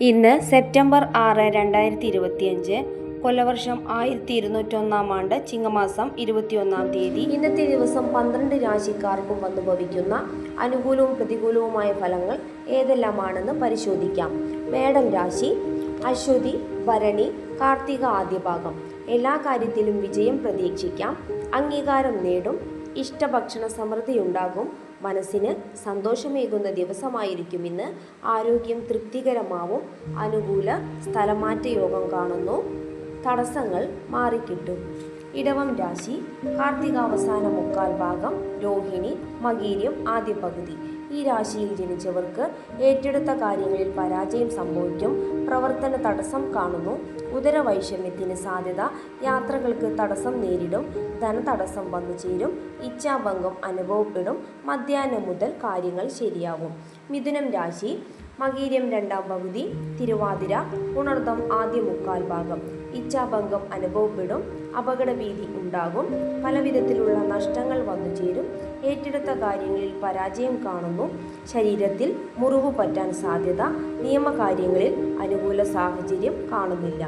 ഇന്ന് സെപ്റ്റംബർ ആറ് രണ്ടായിരത്തി ഇരുപത്തിയഞ്ച് കൊല്ലവർഷം ആയിരത്തി ഇരുന്നൂറ്റൊന്നാം ആണ്ട് ചിങ്ങമാസം ഇരുപത്തിയൊന്നാം തീയതി. ഇന്നത്തെ ദിവസം പന്ത്രണ്ട് രാശിക്കാർക്കും വന്നു ഭവിക്കുന്ന അനുകൂലവും പ്രതികൂലവുമായ ഫലങ്ങൾ ഏതെല്ലാമാണെന്ന് പരിശോധിക്കാം. മേടം രാശി അശ്വതി ഭരണി കാർത്തിക ആദ്യഭാഗം. എല്ലാ കാര്യത്തിലും വിജയം പ്രതീക്ഷിക്കാം. അംഗീകാരം നേടും. ഇഷ്ടഭക്ഷണ സമൃദ്ധിയുണ്ടാകും മനസ്സിന് സന്തോഷമേകുന്ന ദിവസമായിരിക്കും ഇന്ന് ആരോഗ്യം തൃപ്തികരമാവും. അനുകൂല സ്ഥലമാറ്റ യോഗം കാണുന്നു. തടസ്സങ്ങൾ മാറിക്കിട്ടും. ഇടവം രാശി കാർത്തികാവസാന മുക്കാൽ ഭാഗം രോഹിണി മകീര്യം ആദ്യ പകുതി. ഈ രാശിയിൽ ജനിച്ചവർക്ക് ഏറ്റെടുത്ത കാര്യങ്ങളിൽ പരാജയം സംഭവിക്കും. പ്രവർത്തന തടസ്സം കാണുന്നു. ഉദരവൈഷമ്യത്തിന് സാധ്യത. യാത്രകൾക്ക് തടസ്സം നേരിടും. ധനതടസ്സം വന്നു ചേരും. ഇച്ഛാഭംഗം അനുഭവപ്പെടും. മധ്യാഹ്നം മുതൽ കാര്യങ്ങൾ ശരിയാവും മിഥുനം രാശി. മകീര്യം രണ്ടാം പകുതി തിരുവാതിര ഉണർദം ആദ്യ മുക്കാൽ ഭാഗം. ഇച്ഛാഭംഗം അനുഭവപ്പെടും അപകടഭീതി ഉണ്ടാകും പലവിധത്തിലുള്ള നഷ്ടങ്ങൾ വന്നു ചേരും ഏറ്റെടുത്ത കാര്യങ്ങളിൽ പരാജയം കാണുന്നു ശരീരത്തിൽ മുറിവ് പറ്റാൻ സാധ്യത നിയമകാര്യങ്ങളിൽ അനുകൂല സാഹചര്യം കാണുന്നില്ല.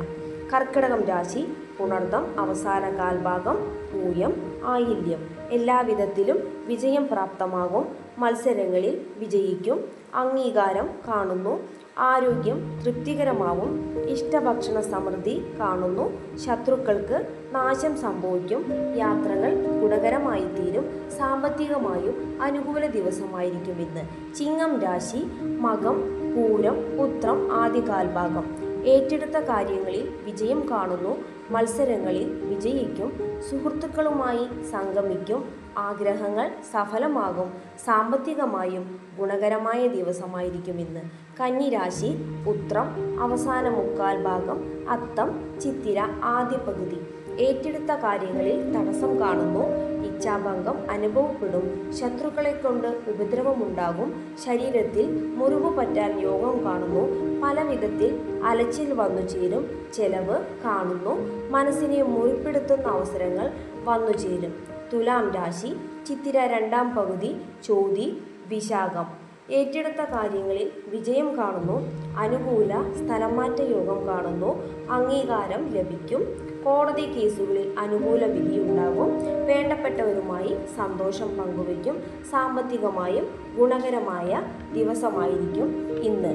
കർക്കിടകം രാശി പുണർദം അവസാന കാൽഭാഗം പൂയം ആയില്യം. എല്ലാവിധത്തിലും വിജയം പ്രാപ്തമാകും. മത്സരങ്ങളിൽ വിജയിക്കും. അംഗീകാരം കാണുന്നു. ആരോഗ്യം തൃപ്തികരമാവും ഇഷ്ടഭക്ഷണ സമൃദ്ധി കാണുന്നു. ശത്രുക്കൾക്ക് നാശം സംഭവിക്കും. യാത്രകൾ ഗുണകരമായി തീരും. സാമ്പത്തികമായും അനുകൂല ദിവസമായിരിക്കും ഇന്ന്. ചിങ്ങം രാശി മകം പൂരം ഉത്രം ആദ്യകാൽഭാഗം ഏറ്റെടുത്ത കാര്യങ്ങളിൽ വിജയം കാണുന്നു. മത്സരങ്ങളിൽ വിജയിക്കും. സുഹൃത്തുക്കളുമായി സംഗമിക്കും. ആഗ്രഹങ്ങൾ സഫലമാകും. സാമ്പത്തികമായും ഗുണകരമായ ദിവസമായിരിക്കും ഇന്ന്. കന്നിരാശി ഉത്രം അവസാന മുക്കാൽ ഭാഗം അത്തം ചിത്തിര ആദ്യ പകുതി. ഏറ്റെടുത്ത കാര്യങ്ങളിൽ തടസ്സം കാണുന്നു. ഇച്ഛാഭംഗം അനുഭവപ്പെടും. ശത്രുക്കളെ കൊണ്ട് ഉപദ്രവമുണ്ടാകും. ശരീരത്തിൽ മുറിവ് പറ്റാൻ യോഗം കാണുന്നു. പല വിധത്തിൽ അലച്ചിൽ വന്നു ചേരും. ചെലവ് കാണുന്നു. മനസ്സിനെ മുറിപ്പെടുത്തുന്ന അവസരങ്ങൾ വന്നു ചേരും. തുലാം രാശി ചിത്തിര രണ്ടാം പകുതി ചോതി വിശാഖം. ഏറ്റെടുത്ത കാര്യങ്ങളിൽ വിജയം കാണുന്നു അനുകൂല സ്ഥലംമാറ്റ യോഗം കാണുന്നു അംഗീകാരം ലഭിക്കും കോടതി കേസുകളിൽ അനുകൂല വിധി ഉണ്ടാകും വേണ്ടപ്പെട്ടവരുമായി സന്തോഷം പങ്കുവയ്ക്കും സാമ്പത്തികമായും ഗുണകരമായ ദിവസമായിരിക്കും ഇന്ന്.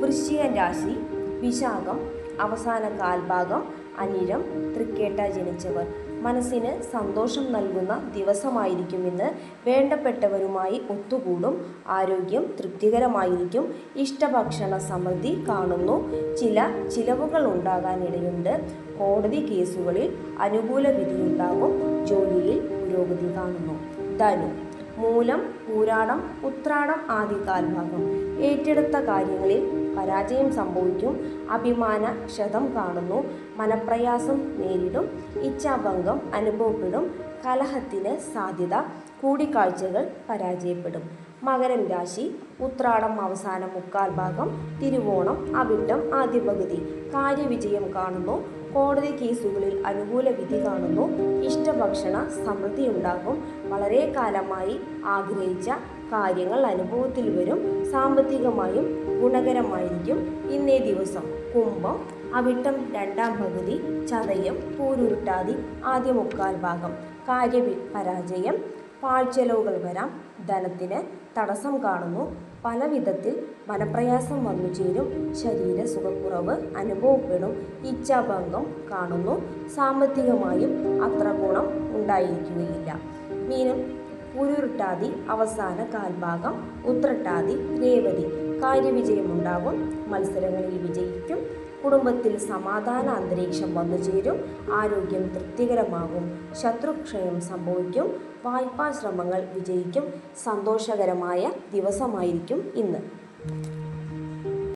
വൃശ്ചിക രാശി വിശാഖം അവസാന കാൽഭാഗം അനിരം തൃക്കേട്ട ജനിച്ചവർ. മനസ്സിന് സന്തോഷം നൽകുന്ന ദിവസമായിരിക്കും ഇന്ന് വേണ്ടപ്പെട്ടവരുമായി ഒത്തുകൂടും. ആരോഗ്യം തൃപ്തികരമായിരിക്കും. ഇഷ്ടഭക്ഷണ സമൃദ്ധി കാണുന്നു. ചില ചിലവുകൾ ഉണ്ടാകാനിടയുണ്ട് കോടതി കേസുകളിൽ അനുകൂല വിധിയുണ്ടാകും. ജോലിയിൽ പുരോഗതി കാണുന്നു. ധനു. മൂലം പൂരാടം ഉത്രാടം ആദ്യകാൽഭാഗം ഏറ്റെടുത്ത കാര്യങ്ങളിൽ പരാജയം സംഭവിക്കും അഭിമാന ക്ഷതം കാണുന്നു മനപ്രയാസം നേരിടും ഇച്ഛാഭംഗം അനുഭവപ്പെടും കലഹത്തിന് സാധ്യത കൂടിക്കാഴ്ചകൾ പരാജയപ്പെടും. മകരം രാശി ഉത്രാടം അവസാന മുക്കാൽ ഭാഗം തിരുവോണം അവിട്ടം ആദ്യ പകുതി കാര്യവിജയം കാണുന്നു കോടതി കേസുകളിൽ അനുകൂല വിധി കാണുന്നു ഇഷ്ടഭക്ഷണ സമൃദ്ധിയുണ്ടാകും വളരെ കാലമായി ആഗ്രഹിച്ച കാര്യങ്ങൾ അനുഭവത്തിൽ വരും സാമ്പത്തികമായും ഗുണകരമായിരിക്കും. ഇന്നേ ദിവസം കുംഭം അവിട്ടം രണ്ടാം പകുതി ചതയം പൂരുരുട്ടാതി ആദ്യ മുക്കാൽ ഭാഗം. കാര്യ പരാജയം പാഴ്ചെലവുകൾ വരാം ധനത്തിന് തടസ്സം കാണുന്നു പല വിധത്തിൽ മനപ്രയാസം വന്നു ചേരും ശരീര സുഖക്കുറവ് അനുഭവപ്പെടും ഇച്ഛാഭംഗം കാണുന്നു സാമ്പത്തികമായും അത്ര ഗുണം ഉണ്ടായിരിക്കുകയില്ല. മീനം പുരുരുട്ടാതി അവസാന കാൽഭാഗം ഉത്രട്ടാതി രേവതി. കാര്യവിജയമുണ്ടാകും. മത്സരങ്ങളിൽ വിജയിക്കും. കുടുംബത്തിൽ സമാധാന അന്തരീക്ഷം വന്നുചേരും ആരോഗ്യം തൃപ്തികരമാകും. ശത്രുക്ഷയം സംഭവിക്കും. വായ്പാ ശ്രമങ്ങൾ വിജയിക്കും. സന്തോഷകരമായ ദിവസമായിരിക്കും ഇന്ന്.